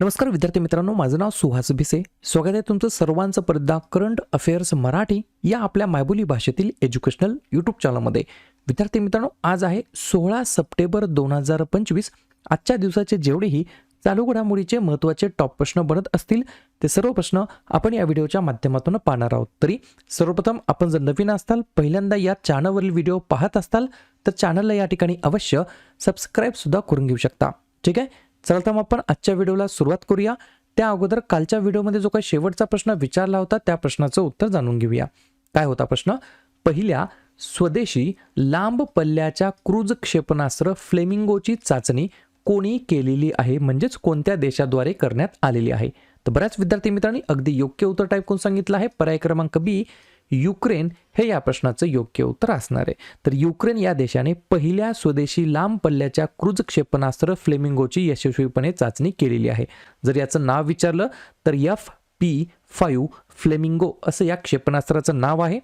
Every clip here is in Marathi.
नमस्कार विद्यार्थी मित्रांनो माझं नाव सुहास भिसे. स्वागत आहे तुमचं सर्वांचं परदा करंट अफेअर्स मराठी या आपल्या मायबोली भाषेतील एज्युकेशनल यूट्यूब चॅनलमध्ये. विद्यार्थी मित्रांनो आज आहे सोळा सप्टेंबर दोन हजार पंचवीस. आजच्या दिवसाचे जेवढेही चालू घडामोडीचे महत्त्वाचे टॉप प्रश्न बनत असतील ते सर्व प्रश्न आपण या व्हिडिओच्या माध्यमातून पाहणार आहोत. तरी सर्वप्रथम आपण जर नवीन असताल पहिल्यांदा या चॅनलवरील व्हिडिओ पाहत असताल तर चॅनलला या ठिकाणी अवश्य सबस्क्राईबसुद्धा करून घेऊ शकता. ठीक आहे? चला तर मग आपण आजच्या व्हिडिओला सुरुवात करूया. त्या अगोदर कालच्या व्हिडिओमध्ये जो काही शेवटचा प्रश्न विचारला होता त्या प्रश्नाचं उत्तर जाणून घेऊया. काय होता प्रश्न? पहिल्या स्वदेशी लांब पल्ल्याच्या क्रूज क्षेपणास्त्र फ्लेमिंगोची चाचणी कोणी केलेली आहे? म्हणजेच कोणत्या देशाद्वारे करण्यात आलेली आहे? तर बऱ्याच विद्यार्थी मित्रांनी अगदी योग्य उत्तर टाईप करून सांगितलं आहे. पर्याय क्रमांक बी युक्रेन हे या प्रश्नाचं योग्य उत्तर असणार आहे. तर युक्रेन या देशाने पहिल्या स्वदेशी लांब पल्ल्याच्या क्रूज क्षेपणास्त्र फ्लेमिंगोची यशस्वीपणे चाचणी केलेली आहे. जर याचं नाव विचारलं तर एफ पी फाईव्ह फ्लेमिंगो असं या क्षेपणास्त्राचं नाव आहे.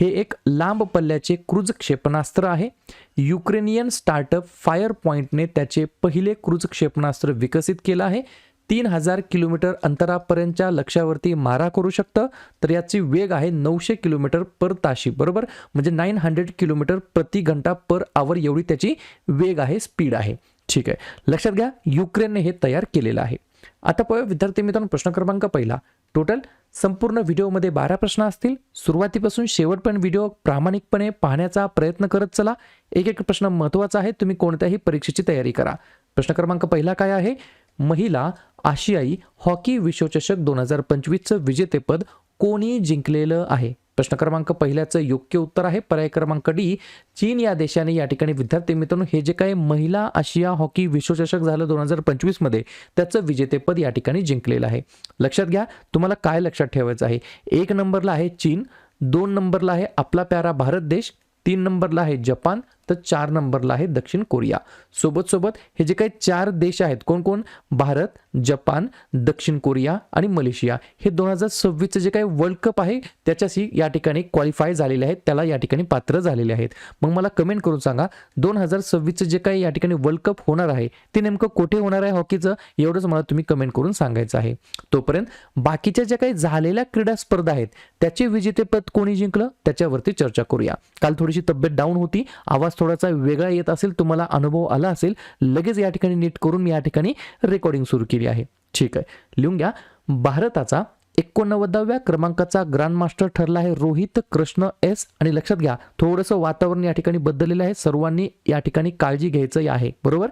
हे एक लांब पल्ल्याचे क्रूज क्षेपणास्त्र आहे. युक्रेनियन स्टार्टअप फायर पॉईंटने त्याचे पहिले क्रूज क्षेपणास्त्र विकसित केलं आहे. तीन हजार किलोमीटर अंतरापर्यंतच्या लक्ष्यावरती मारा करू शकतं. तर याची वेग आहे नऊशे किलोमीटर पर ताशी बरोबर? म्हणजे नाईन हंड्रेड किलोमीटर प्रति घंटा पर आवर एवढी त्याची वेग आहे स्पीड आहे. ठीक आहे. लक्षात घ्या युक्रेनने हे तयार केलेलं आहे. आता पाहूया विद्यार्थी मित्रांनो प्रश्न क्रमांक पहिला. टोटल संपूर्ण व्हिडिओमध्ये बारा प्रश्न असतील. सुरुवातीपासून शेवटपर्यंत व्हिडिओ प्रामाणिकपणे पाहण्याचा प्रयत्न करत चला. एक एक प्रश्न महत्त्वाचा आहे तुम्ही कोणत्याही परीक्षेची तयारी करा. प्रश्न क्रमांक पहिला काय आहे? महिला आशियाई हॉकी विश्वचषक दोन हजार पंचवीसचं विजेतेपद कोणी जिंकलेलं आहे? प्रश्न क्रमांक पहिल्याचं योग्य उत्तर आहे. पर्याय क्रमांक डी चीन या देशाने या ठिकाणी विद्यार्थी मित्रांनो हे जे काही महिला आशिया हॉकी विश्वचषक झालं दोन हजार पंचवीसमध्ये त्याचं विजेतेपद या ठिकाणी जिंकलेलं आहे. लक्षात घ्या तुम्हाला काय लक्षात ठेवायचं आहे? एक नंबरला आहे चीन दोन नंबरला आहे आपला प्यारा भारत देश तीन नंबरला आहे जपान तर चार नंबरला आहे दक्षिण कोरिया. सोबत सोबत हे जे काही चार देश आहेत कोण कोण भारत जपान दक्षिण कोरिया आणि मलेशिया. हे दोन हजार सव्वीसचं जे काही वर्ल्ड कप आहे त्याच्याशी या ठिकाणी क्वालिफाय झालेले आहेत त्याला या ठिकाणी पात्र झालेले आहेत. मग मला कमेंट करून सांगा दोन हजार सव्वीसचं जे काही या ठिकाणी वर्ल्ड कप होणार आहे ते नेमकं कुठे होणार आहे हॉकीचं? एवढंच मला तुम्ही कमेंट करून सांगायचं आहे. तोपर्यंत बाकीच्या ज्या काही झालेल्या क्रीडा स्पर्धा आहेत त्याचे विजेतेपद कोणी जिंकलं? त्याच्यावरती चर्चा करूया. काल थोडीशी तब्येत डाऊन होती आवाज थोडासा वेगळा येत असेल तुम्हाला अनुभव आला असेल लगेच या ठिकाणी नीट करून मी या ठिकाणी रेकॉर्डिंग सुरू केली आहे. ठीक आहे. लिहून घ्या. भारताचा एकोणनव्वदाव्या क्रमांकाचा ग्रँडमास्टर ठरला आहे रोहित कृष्ण एस आणि लक्षात घ्या थोडंसं वातावरण या ठिकाणी बदललेलं आहे. सर्वांनी या ठिकाणी काळजी घ्यायचं आहे. बरोबर?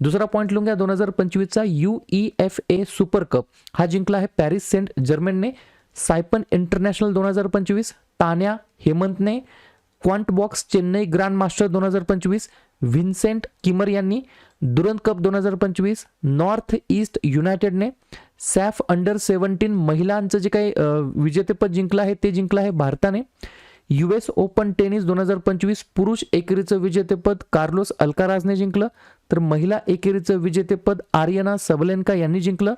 दुसरा पॉईंट लिहून घ्या. दोन हजार पंचवीसचा U E F A super cup हा जिंकला आहे पॅरिस सेंट जर्मनने. सायपन इंटरनॅशनल दोन हजार पंचवीस. Tanya हेमंतने. Quant box Chennai grand master दोन हजार पंचवीस व्हिन्सेंट किमर यांनी दुरंत कप दोन हजार पंचवीस नॉर्थ ईस्ट युनायटेडने सॅफ अंडर सेवन्टीन महिलांचं जे काही विजेतेपद जिंकलं आहे ते जिंकलं आहे भारताने. यू एस ओपन टेनिस दोन हजार पंचवीस पुरुष एकेरीचं विजेतेपद कार्लोस अल्काराजने जिंकलं तर महिला एकेरीचं विजेतेपद आर्यना सबलेनका यांनी जिंकलं.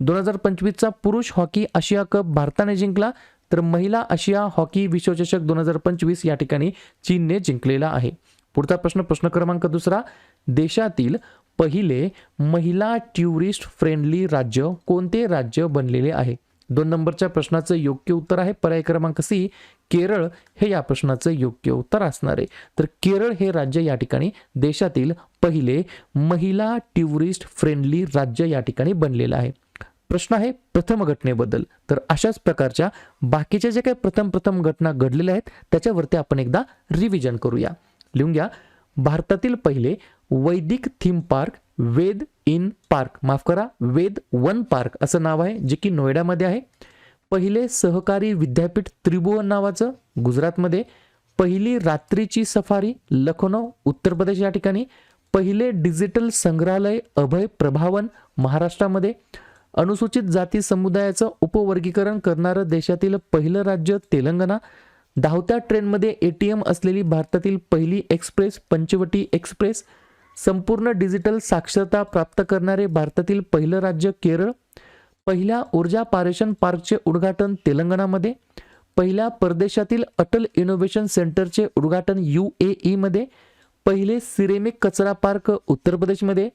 दोन हजार पंचवीसचा पुरुष हॉकी आशिया कप भारताने जिंकला तर महिला आशिया हॉकी विश्वचषक दोन हजार पंचवीस या ठिकाणी चीनने जिंकलेला आहे. पुढचा प्रश्न प्रश्न क्रमांक दुसरा. देशातील पहिले महिला ट्युरिस्ट फ्रेंडली राज्य कोणते राज्य बनलेले आहे? दोन नंबरच्या प्रश्नाचं योग्य उत्तर आहे. पर्याय क्रमांक सी केरळ. हे या प्रश्नाचं योग्य उत्तर असणार आहे. तर केरळ हे राज्य या ठिकाणी देशातील पहिले महिला ट्युरिस्ट फ्रेंडली राज्य या ठिकाणी बनलेलं आहे. प्रश्न आहे प्रथम घटनेबद्दल. तर अशाच प्रकारच्या बाकीच्या जे काही प्रथम प्रथम घटना घडलेल्या आहेत त्याच्यावरती आपण एकदा रिव्हिजन करूया. लिहून घ्या. भारतातील पहिले वैदिक theme park Ved in park माफ करा वेद वन पार्क असं नाव आहे जे की नोएडामध्ये आहे. पहिले सहकारी विद्यापीठ त्रिभुवन नावाचं गुजरातमध्ये. पहिली रात्रीची सफारी लखनौ उत्तर प्रदेश या ठिकाणी. पहिले डिजिटल संग्रहालय अभय प्रभावन महाराष्ट्रामध्ये. अनुसूचित जाती समुदायाचं उपवर्गीकरण करणारं देशातील पहिलं राज्य तेलंगणा. धावत्या ट्रेनमध्ये ए टी एम असलेली भारतातील पहिली एक्सप्रेस पंचवटी एक्सप्रेस. संपूर्ण डिजिटल साक्षरता प्राप्त करणारे भारतातील पहिलं राज्य केरळ. पहिल्या ऊर्जा पारेषण पार्कचे उद्घाटन तेलंगणामध्ये. पहिल्या परदेशातील अटल इनोव्हेशन सेंटरचे उद्घाटन यू ए ईमध्ये पहिले सिरेमिक कचरा पार्क उत्तर प्रदेशमध्ये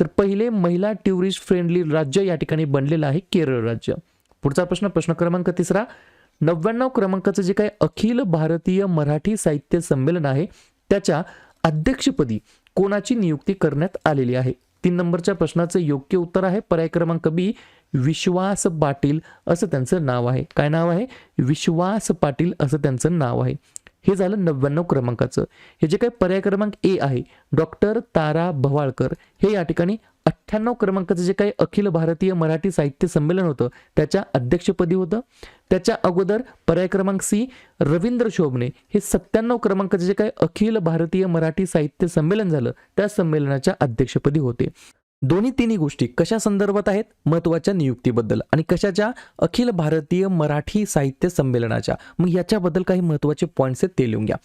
तर पहिले महिला टुरिस्ट फ्रेंडली राज्य या ठिकाणी बनलेलं आहे केरळ राज्य. पुढचा प्रश्न प्रश्न क्रमांक तिसरा. नव्याण्णव क्रमांकाचं जे काही अखिल भारतीय मराठी साहित्य संमेलन आहे त्याच्या अध्यक्षपदी कोणाची नियुक्ती करण्यात आलेली आहे? तीन नंबरच्या प्रश्नाचं योग्य उत्तर आहे. पर्याय क्रमांक बी विश्वास पाटील असं त्यांचं नाव आहे. काय नाव आहे? विश्वास पाटील असं त्यांचं नाव आहे. हे झालं नव्याण्णव क्रमांकाचं. हे जे काही पर्याय क्रमांक ए आहे डॉक्टर तारा भवाळकर हे या ठिकाणी अठ्ठ्याण्णव क्रमांकाचं जे काही अखिल भारतीय मराठी साहित्य संमेलन होतं त्याच्या अध्यक्षपदी होतं. त्याच्या अगोदर पर्याय क्रमांक सी रवींद्र शोभने हे सत्त्याण्णव क्रमांकाचं जे काही अखिल भारतीय मराठी साहित्य संमेलन झालं त्या संमेलनाच्या अध्यक्षपदी होते. दोन्ही तिन्ही गोष्टी कशा संदर्भात आहेत? महत्त्वाच्या नियुक्तीबद्दल आणि कशाच्या? अखिल भारतीय मराठी साहित्य संमेलनाच्या. मग याच्याबद्दल काही महत्त्वाचे पॉईंट्स आहेत ते लिहून घ्या.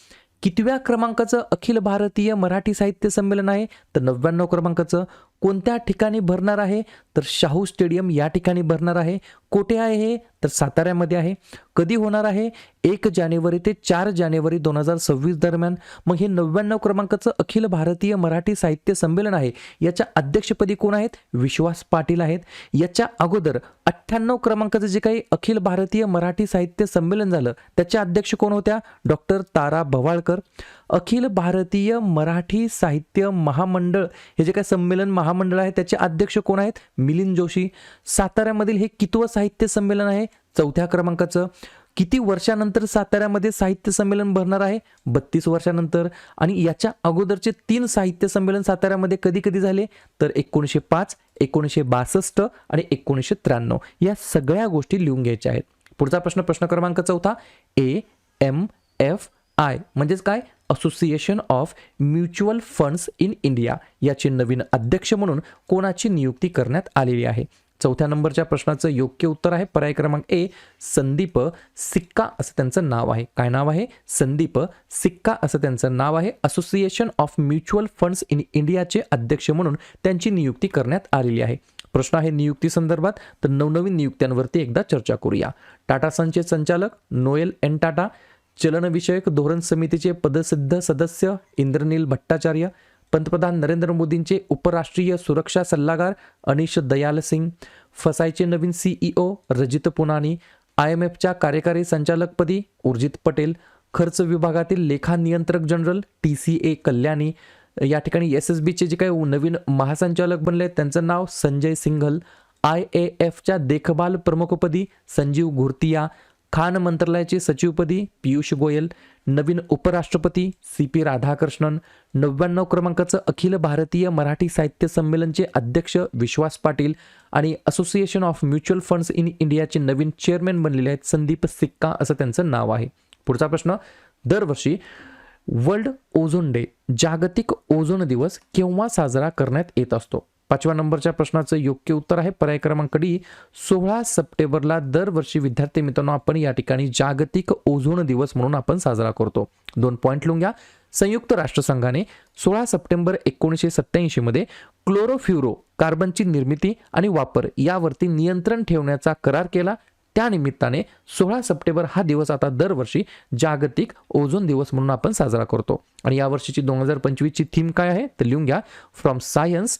कितव्या क्रमांकाचं अखिल भारतीय मराठी साहित्य संमेलन आहे? तर नव्याण्णव क्रमांकाचं. कोणत्या ठिकाणी भरणार आहे? तर शाहू स्टेडियम या ठिकाणी भरणार आहे. कोठे आहे हे? तर साताऱ्यामध्ये आहे. कधी होणार आहे? एक जानेवारी ते चार जानेवारी दोन हजार सव्वीस दरम्यान. मग हे नव्याण्णव क्रमांकाचं अखिल भारतीय मराठी साहित्य संमेलन आहे. याच्या अध्यक्षपदी कोण आहेत? विश्वास पाटील आहेत. याच्या अगोदर अठ्ठ्याण्णव क्रमांकाचं जे काही अखिल भारतीय मराठी साहित्य संमेलन झालं त्याच्या अध्यक्ष कोण होत्या? डॉक्टर तारा भवाळकर अखिल भारतीय मराठी साहित्य महामंडळ हे जे काही संमेलन महामंडळ आहे त्याचे अध्यक्ष कोण आहेत? मिलिंद जोशी. साताऱ्यामधील हे कितवं साहित्य संमेलन आहे? चौथ्या क्रमांकाचं. किती वर्षानंतर साताऱ्यामध्ये साहित्य संमेलन भरणार आहे? बत्तीस वर्षानंतर. आणि याच्या अगोदरचे तीन साहित्य संमेलन साताऱ्यामध्ये कधी कधी झाले? तर एकोणीसशे पाच एकोणीसशे बासष्ट आणि एकोणीसशे त्र्याण्णव. या सगळ्या गोष्टी लिहून घ्यायच्या आहेत. पुढचा प्रश्न प्रश्न क्रमांक चौथा. ए एम एफ आय म्हणजेच काय? Association of mutual funds in India याचे नवीन अध्यक्ष म्हणून कोणाची नियुक्ती करण्यात आलेली आहे? चौथ्या नंबरच्या प्रश्नाचं योग्य उत्तर आहे. पर्याय क्रमांक ए संदीप सिक्का असं त्यांचं नाव आहे. काय नाव आहे? संदीप सिक्का असं त्यांचं नाव आहे. Association of mutual funds in इंडियाचे अध्यक्ष म्हणून त्यांची नियुक्ती करण्यात आलेली आहे. प्रश्न आहे नियुक्ती संदर्भात. तर नवनवीन नियुक्त्यांवरती एकदा चर्चा करूया. टाटा सनचे संचालक नोएल एन टाटा चलनविषयक धोरण समितीचे पदसिद्ध सदस्य इंद्रनील भट्टाचार्य पंतप्रधान नरेंद्र मोदींचे उपराष्ट्रीय सुरक्षा सल्लागार अनिश दयाल सिंग फसायचे नवीन CEO Rajit Punani I M एफच्या कार्यकारी संचालकपदी उर्जित पटेल खर्च विभागातील लेखा नियंत्रक general T C A Kalyani या ठिकाणी एस एस बीचे जे काही नवीन महासंचालक बनले त्यांचं नाव संजय सिंघल आय ए एफच्या देखभाल प्रमुखपदी संजीव घुर्तिया खान मंत्रालयाचे सचिवपदी पियुष गोयल नवीन उपराष्ट्रपती सी पी राधाकृष्णन नव्याण्णव क्रमांकाचं अखिल भारतीय मराठी साहित्य संमेलनचे अध्यक्ष विश्वास पाटील आणि association of mutual funds in इंडियाचे नवीन चेअरमॅन बनलेले आहेत संदीप सिक्का असं त्यांचं नाव आहे. पुढचा प्रश्न दरवर्षी वर्ल्ड ओझोन डे जागतिक ओझोन दिवस केव्हा साजरा करण्यात येत असतो? पाचव्या नंबरच्या प्रश्नाचं योग्य उत्तर आहे. पर्याय क्रमांक डी सोळा सप्टेंबरला दरवर्षी विद्यार्थी मित्रांनो आपण या ठिकाणी जागतिक ओझोन दिवस म्हणून आपण साजरा करतो. दोन पॉईंट लिहून घ्या. संयुक्त राष्ट्रसंघाने सोळा सप्टेंबर एकोणीसशे सत्याऐंशी मध्ये क्लोरोफ्युरो कार्बनची निर्मिती आणि वापर यावरती नियंत्रण ठेवण्याचा करार केला. त्यानिमित्ताने सोळा सप्टेंबर हा दिवस आता दरवर्षी जागतिक ओझोन दिवस म्हणून आपण साजरा करतो. आणि यावर्षीची दोन हजार पंचवीसची थीम काय आहे? तर लिहून घ्या. From science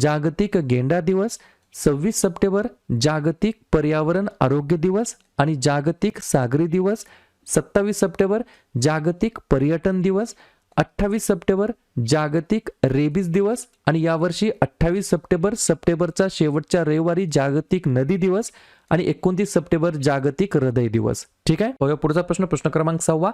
जागतिक गेंडा दिवस सव्वीस सप्टेंबर जागतिक पर्यावरण आरोग्य दिवस आणि जागतिक सागरी दिवस सत्तावीस सप्टेंबर जागतिक पर्यटन दिवस अठ्ठावीस सप्टेंबर जागतिक रेबीज दिवस आणि यावर्षी अठ्ठावीस सप्टेंबर सप्टेंबरचा शेवटच्या रविवारी जागतिक नदी दिवस आणि एकोणतीस सप्टेंबर जागतिक हृदय दिवस. ठीक आहे? बघा पुढचा प्रश्न प्रश्न क्रमांक सहावा.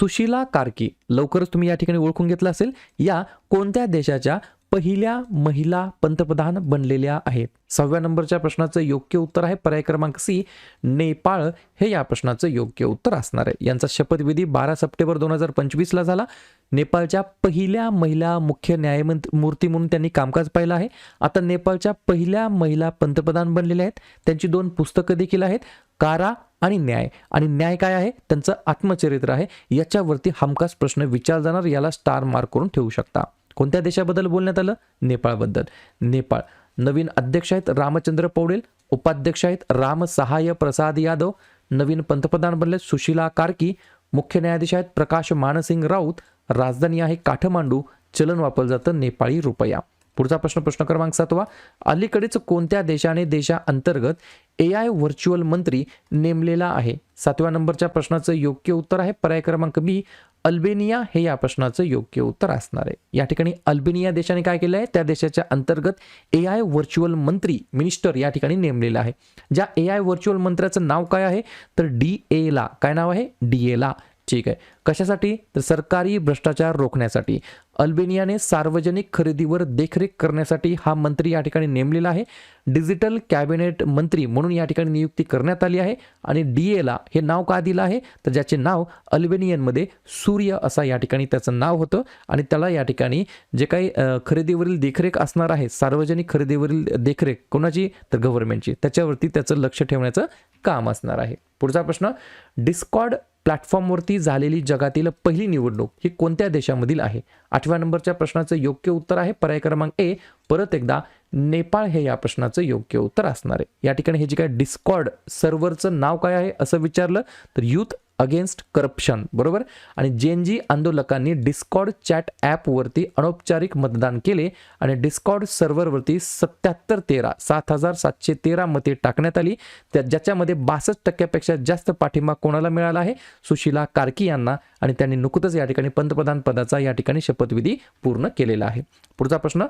सुशीला कार्की लवकरच तुम्ही या ठिकाणी ओळखून घेतला असेल. या कोणत्या देशाच्या पहिल्या महिला पंतप्रधान बनलेल्या आहेत. सहाव्या नंबरच्या प्रश्नाचं योग्य उत्तर आहे पर्याय क्रमांक सी नेपाळ. हे या प्रश्नाचं योग्य उत्तर असणार आहे. यांचा शपथविधी बारा सप्टेंबर दोन हजार पंचवीसला झाला. नेपाळच्या पहिल्या महिला मुख्य न्यायमूर्ती म्हणून त्यांनी कामकाज पाहिलं आहे. आता नेपाळच्या पहिल्या महिला पंतप्रधान बनलेल्या आहेत. त्यांची दोन पुस्तकं देखील आहेत. कारा आणि न्याय. आणि न्याय काय आहे? त्यांचं आत्मचरित्र आहे. याच्यावरती हमखास प्रश्न विचार जाणार याला स्टार मार्क करून ठेवू शकता. कोणत्या देशाबद्दल बोलण्यात आलं? नेपाळबद्दल. नेपाळ. नवीन अध्यक्ष आहेत रामचंद्र पौडेल उपाध्यक्ष आहेत राम सहाय प्रसाद यादव नवीन पंतप्रधान बनले सुशीला कार्की मुख्य न्यायाधीश आहेत प्रकाश मानसिंग राऊत राजधानी आहे काठमांडू चलन वापरलं जातं नेपाळी रुपया. पुढचा प्रश्न प्रश्न क्रमांक सातवा. अलीकडेच कोणत्या देशाने देशाअंतर्गत ए आय व्हर्च्युअल मंत्री नेमलेला आहे? सातव्या नंबरच्या प्रश्नाचं योग्य उत्तर आहे पर्याय क्रमांक बी अल्बेनिया हे या प्रश्नाचं योग्य उत्तर असणार आहे. या ठिकाणी अल्बेनिया देशाने काय केलं आहे? त्या देशाच्या अंतर्गत ए आय व्हर्च्युअल मंत्री मिनिस्टर या ठिकाणी नेमलेला आहे. ज्या ए आय व्हर्च्युअल मंत्र्याचं नाव काय आहे? तर डी एला काय नाव आहे? डी एला ठीक आहे. कशासाठी? तर सरकारी भ्रष्टाचार रोखण्यासाठी. अल्बेनियाने सार्वजनिक खरेदीवर देखरेख करण्यासाठी हा मंत्री या ठिकाणी नेमलेला आहे. डिजिटल कॅबिनेट मंत्री म्हणून या ठिकाणी नियुक्ती करण्यात आली आहे आणि डी एला हे नाव का दिलं आहे? तर ज्याचे नाव अल्बेनियनमध्ये सूर्य असा या ठिकाणी त्याचं नाव होतं आणि त्याला या ठिकाणी जे काही खरेदीवरील देखरेख असणार आहे सार्वजनिक खरेदीवरील देखरेख कोणाची? तर गव्हर्नमेंटची त्याच्यावरती त्याचं लक्ष ठेवण्याचं काम असणार आहे. पुढचा प्रश्न डिस्कॉर्ड प्लॅटफॉर्मवरती झालेली जगातील पहिली निवडणूक ही कोणत्या देशामधील आहे? आठव्या नंबरच्या प्रश्नाचं योग्य उत्तर आहे पर्याय क्रमांक ए. परत एकदा नेपाळ हे या प्रश्नाचं योग्य उत्तर असणार आहे. या ठिकाणी हे जे काय डिस्कॉर्ड सर्व्हरचं नाव काय आहे असं विचारलं तर युथ अगेन्स्ट करप्शन बरोबर? आणि जेनजी आंदोलकांनी डिस्कॉर्ड चॅट ॲपवरती अनौपचारिक मतदान केले आणि डिस्कॉर्ड सर्व्हरवरती सत्याहत्तर तेरा सात हजार सातशे तेरा मते टाकण्यात आली. त्या ज्याच्यामध्ये बासष्ट टक्क्यापेक्षा जास्त पाठिंबा कोणाला मिळाला आहे? सुशीला कार्की यांना. आणि त्यांनी नुकतंच या ठिकाणी पंतप्रधान पदाचा या ठिकाणी शपथविधी पूर्ण केलेला आहे. पुढचा प्रश्न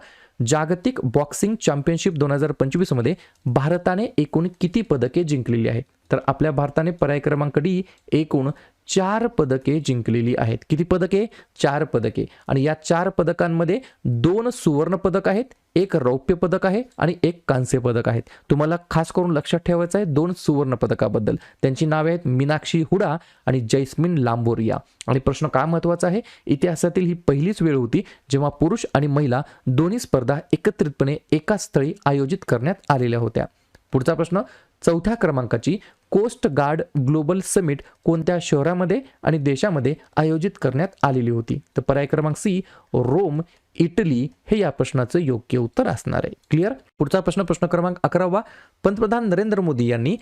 जागतिक बॉक्सिंग चॅम्पियनशिप दोन हजार पंचवीसमध्ये भारताने एकूण किती पदके जिंकलेली आहेत? तर आपल्या भारताने पर्याय क्रमांक डी एकूण चार पदके जिंकलेली आहेत. किती पदके? चार पदके. आणि या चार पदकांमध्ये दोन सुवर्ण पदक आहेत एक रौप्य पदक आहे आणि एक कांस्य पदक आहेत. तुम्हाला खास करून लक्षात ठेवायचं आहे दोन सुवर्ण पदकाबद्दल. त्यांची नावे आहेत मीनाक्षी हुडा आणि जैस्मिन लांबोरिया. आणि प्रश्न काय महत्त्वाचा आहे? इतिहासातील ही पहिलीच वेळ होती जेव्हा पुरुष आणि महिला दोन्ही स्पर्धा एकत्रितपणे एकाच स्थळी आयोजित करण्यात आलेल्या होत्या. पुढचा प्रश्न चौथ्या क्रमांकाची कोस्ट गार्ड ग्लोबल समिट कोणत्या शहरामध्ये आणि देशामध्ये आयोजित करण्यात आलेली होती? तर पर्याय क्रमांक सी रोम इटली हे या प्रश्नाचं योग्य उत्तर असणार आहे. क्लिअर पुढचा प्रश्न प्रश्न क्रमांक अकरावा. पंतप्रधान नरेंद्र मोदी यांनी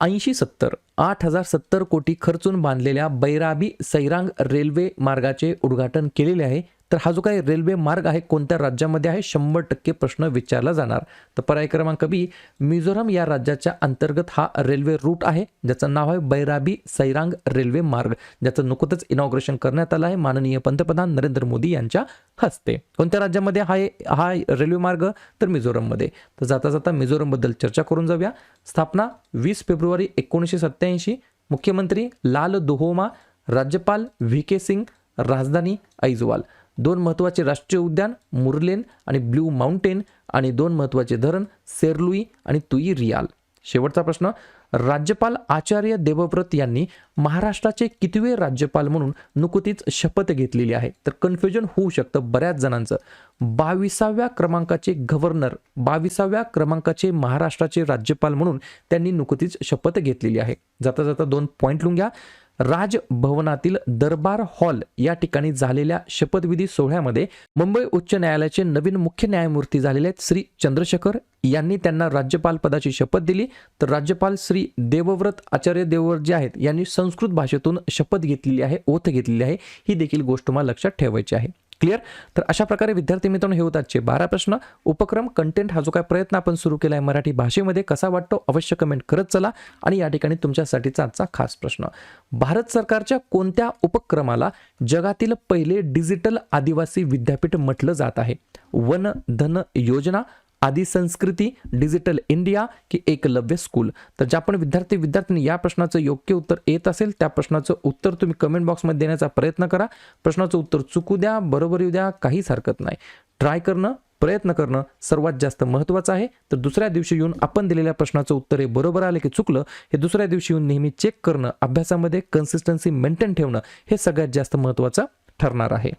ऐंशी सत्तर आठ हजार सत्तर कोटी खर्चून बांधलेल्या बैराबी सैरांग रेल्वे मार्गाचे उद्घाटन केलेले आहे. तर हा जो काही रेल्वे मार्ग आहे कोणत्या राज्यामध्ये आहे शंभर टक्के प्रश्न विचारला जाणार. तर पर्याय क्रमांक बी मिझोरम या राज्याच्या अंतर्गत हा रेल्वे रूट आहे ज्याचं नाव आहे बैराबी सैरांग रेल्वे मार्ग ज्याचं नुकतंच इनॉग्रेशन करण्यात आलं आहे माननीय पंतप्रधान नरेंद्र मोदी यांच्या हस्ते. कोणत्या राज्यामध्ये हा हा रेल्वे मार्ग? तर मिझोरममध्ये. तर जाता जाता मिझोरमबद्दल चर्चा करून जाऊया. स्थापना वीस फेब्रुवारी एकोणीसशे सत्त्याऐंशी मुख्यमंत्री लाल दोहोमा राज्यपाल व्ही के सिंग राजधानी ऐजवाल. दोन महत्त्वाचे राष्ट्रीय उद्यान मुरलेन आणि ब्ल्यू माउंटेन आणि दोन महत्त्वाचे धरण सेरलुई आणि तुई रियाल. शेवटचा प्रश्न राज्यपाल आचार्य देवव्रत यांनी महाराष्ट्राचे कितवे राज्यपाल म्हणून नुकतीच शपथ घेतलेली आहे? तर कन्फ्युजन होऊ शकतं बऱ्याच जणांचं. बावीसाव्या क्रमांकाचे गव्हर्नर बावीसाव्या क्रमांकाचे महाराष्ट्राचे राज्यपाल म्हणून त्यांनी नुकतीच शपथ घेतलेली आहे. जाता जाता दोन पॉईंट लिहून घ्या. राजभवनातील दरबार हॉल या ठिकाणी झालेल्या शपथविधी सोहळ्यामध्ये मुंबई उच्च न्यायालयाचे नवीन मुख्य न्यायमूर्ती झालेले आहेत श्री चंद्रशेखर. यांनी त्यांना राज्यपाल पदाची शपथ दिली. तर राज्यपाल श्री देवव्रत आचार्य देवव्रत जे आहेत. यांनी संस्कृत भाषेतून शपथ घेतलेली आहे ओथ घेतलेली आहे. ही देखील गोष्ट मला लक्षात ठेवायची आहे. क्लिअर? तर अशा प्रकारे विद्यार्थी मित्रांनो हे होत आजचे बारा प्रश्न. उपक्रम कंटेंट हा जो काय प्रयत्न आपण सुरू केला आहे मराठी भाषेमध्ये कसा वाटतो अवश्य कमेंट करत चला. आणि या ठिकाणी तुमच्यासाठीचा आजचा खास प्रश्न. भारत सरकारच्या कोणत्या उपक्रमाला जगातील पहिले डिजिटल आदिवासी विद्यापीठ म्हटलं जात आहे? वन धन योजना आदी संस्कृती डिजिटल इंडिया की एकलव्य स्कूल. तर ज्या पण विद्यार्थी विद्यार्थ्यांनी या प्रश्नाचं योग्य उत्तर येत असेल त्या प्रश्नाचं उत्तर तुम्ही कमेंट बॉक्समध्ये देण्याचा प्रयत्न करा. प्रश्नाचं उत्तर चुकू द्या बरोबर येऊ द्या काहीच हरकत नाही. ट्राय करणं प्रयत्न करणं सर्वात जास्त महत्त्वाचं आहे. तर दुसऱ्या दिवशी येऊन आपण दिलेल्या प्रश्नाचं उत्तर हे बरोबर आलं की चुकलं हे दुसऱ्या दिवशी येऊन नेहमी चेक करणं अभ्यासामध्ये कन्सिस्टन्सी मेंटेन ठेवणं हे सगळ्यात जास्त महत्त्वाचं ठरणार आहे.